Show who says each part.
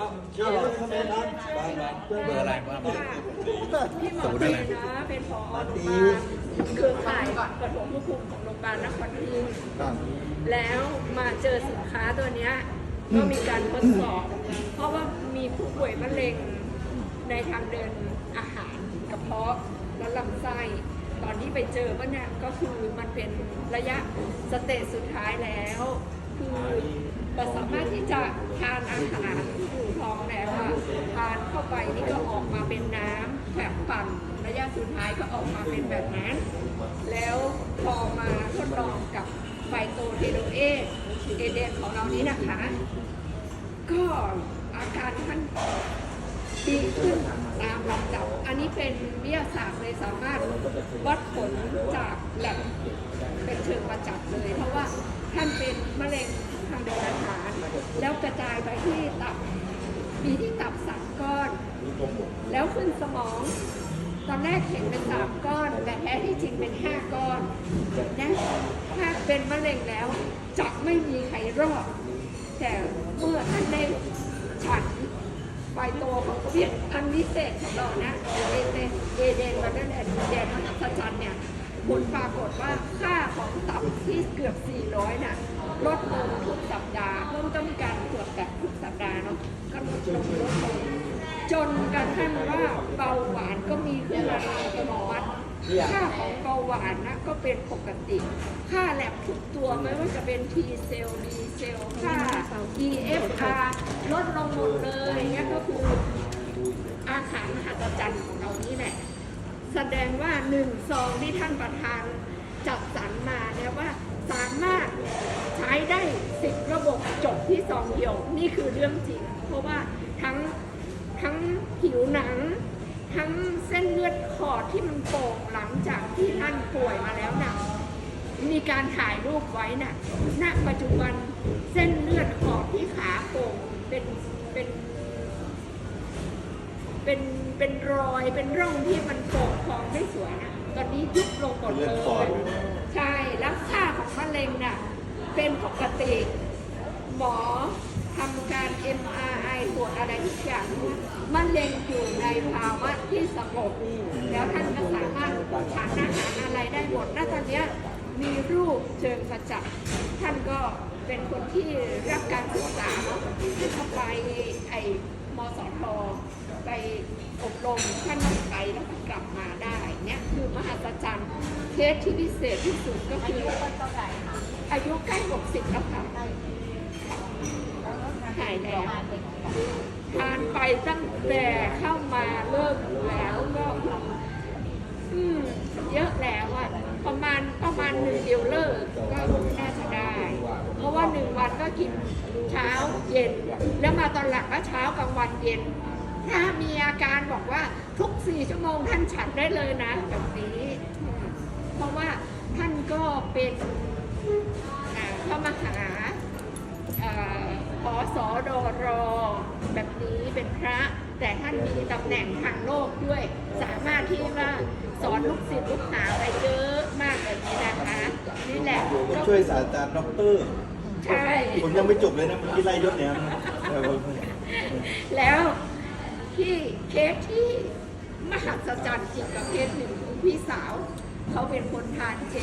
Speaker 1: อ้าวชื่ออะไรครับแม่ครับบ้านบ้าน
Speaker 2: เบอร์อะไรบ้าง
Speaker 3: ค่ะพี่หมอตีนะเป็นผอโรงพยาบาลเครือข่ายปฐมภูมิของโรงพยาบาลนครพิงค์แล้วมาเจอสินค้าตัวเนี้ยก็มีการทดสอบ เพราะว่ามีผู้ป่วยมะเร็งในทางเดินอาหารกระเพาะและลำไส้ตอนที่ไปเจอว่าเนี่ยก็คือมันเป็นระยะสเตจสุดท้ายแล้ว คือสามารถที่จะทานอาหาร อะทานเข้าไปนี่ก็ออกมาเป็นน้ำแบบปั่นระยะสุดท้ายก็ออกมาเป็นแบบนั้น แล้วพอมาทดลองกับไฟโตเทโดเอเอเดนของเรานี้นะคะ ก็อาการท่านดีขึ้นตามลำดับ อันนี้เป็นวิทยาศาสตร์เลยสามารถวัดผลจากแหลบเป็นเชิงประจักษ์เลย เพราะว่าท่านเป็นมะเร็งทางเดินอาหาร แล้วกระจายไปที่ตับ มีที่ตับสามก้อน แล้วขึ้นสมอง ตอนแรกเห็นเป็นสามก้อน แต่แท้ที่จริงเป็นห้าก้อนนะถ้าเป็นมะเร็งแล้วจะไม่มีใครรอด แต่เมื่อท่านได้ฉันไฟโตของเวียนอันวิเศษของเรานะเอเดนเอเดนมาได้แดนแดนมหัศจรรย์เนี่ยผลปรากฏว่าค่าของตับที่เกือบ 400 น่ะ ลดลงทุกสัปดาห์ จนกระทั่งว่าเบาหวานก็มีขึ้นมาอัตโนมัติค่าของเบาหวานนะก็เป็นปกติ ค่าแลบทุกตัวไม่ว่าจะเป็น T เซลล์ D เซลล์ค่า EFR ลดลงหมดเลยนี่ก็คืออาหารมหัศจรรย์ของเรานี่แหละ แสดงว่าหนึ่งซองที่ท่านประธานจัดสรรมาเนี่ยว่าสามารถใช้ได้ ที่ซองเดียวนี่คือเรื่องจริง เพราะว่าทั้งทั้งผิวหนัง ทั้งเส้นเลือดขอดที่มันโป่งหลังจากที่ท่านป่วยมาแล้วน่ะมีการถ่ายรูปไว้น่ะณปัจจุบันเส้นเลือดขอดที่ขาโป่งเป็นเป็นเป็นเป็นรอยเป็นร่องที่มันโป่งพองไม่สวยนะตอนนี้ยุบลงหมดเล
Speaker 1: เลือด
Speaker 3: ย
Speaker 1: ฝอย
Speaker 3: ใช่แล้วค่าของมะเร็งน่ะเป็นปกติ หมอทำการ MRI ตรวจอะไรทุกอย่างมะเร็งอยู่ในภาวะที่สงบแล้วท่านก็สามารถทานอาหารอะไรได้หมดแล้วตอนนี้มีรูปเชิงประจักษ์ท่านก็เป็นคนที่รับการศึกษาที่เข้าไปไอ้มสทไปอบรมท่านก็ไปแล้วก็กลับมาได้เนี่ยคือมหัศจรรย์เคสที่พิเศษที่สุดก็คืออายุใกล้ 60 แล้วค่ะ หายแล้วทานไปตั้งแต่เข้ามาเริ่มแล้วก็อืมเยอะแล้วอะประมาณประมาณหนึ่งเดียวเลิกก็น่าจะได้ เพราะว่าหนึ่งวันก็กินเช้าเย็น แล้วมาตอนหลังก็เช้ากลางวันเย็น ถ้ามีอาการบอกว่าทุกสี่ชั่วโมงท่านฉันได้เลยนะแบบนี้ เพราะว่าท่านก็เป็น อ่าพอสอดอรอแบบนี้เป็นพระ แต่ท่านมีตำแหน่งทางโลกด้วย สามารถที่ว่าสอนลูกศิษย์ลูกหาไปเยอะมากแบบนี้นะคะนี่แหละ
Speaker 1: ผม
Speaker 3: ก็
Speaker 1: ช่วยศาสตราจารย์ด็อกเตอร์
Speaker 3: ใช่
Speaker 1: ผมยังไม่จบเลยนะเมื่อกี้ไล่ยศเนี่ยนะเออ
Speaker 3: แล้วที่เคสที่มหัศจรรย์จริงกับเคสหนึ่งคือพี่สาว เขาเป็นคนทานเจ